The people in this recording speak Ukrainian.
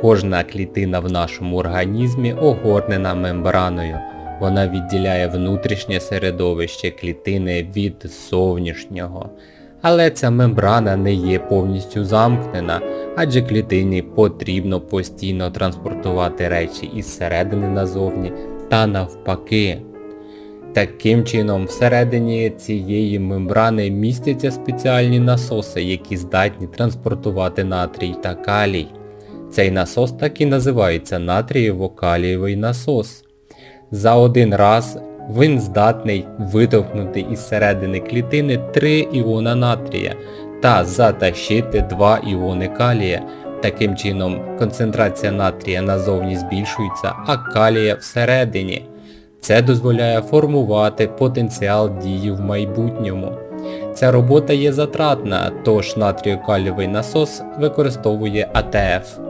Кожна клітина в нашому організмі огорнена мембраною. Вона відділяє внутрішнє середовище клітини від зовнішнього. Але ця мембрана не є повністю замкнена, адже клітині потрібно постійно транспортувати речі із середини назовні та навпаки. Таким чином, всередині цієї мембрани містяться спеціальні насоси, які здатні транспортувати натрій та калій. Цей насос так і називається натрієво-калієвий насос. За один раз він здатний витовкнути із середини клітини 3 іона натрія та затащити 2 іони калія. Таким чином концентрація натрія назовні збільшується, а калія всередині. Це дозволяє формувати потенціал дії в майбутньому. Ця робота є затратна, тож натріокалівий насос використовує АТФ.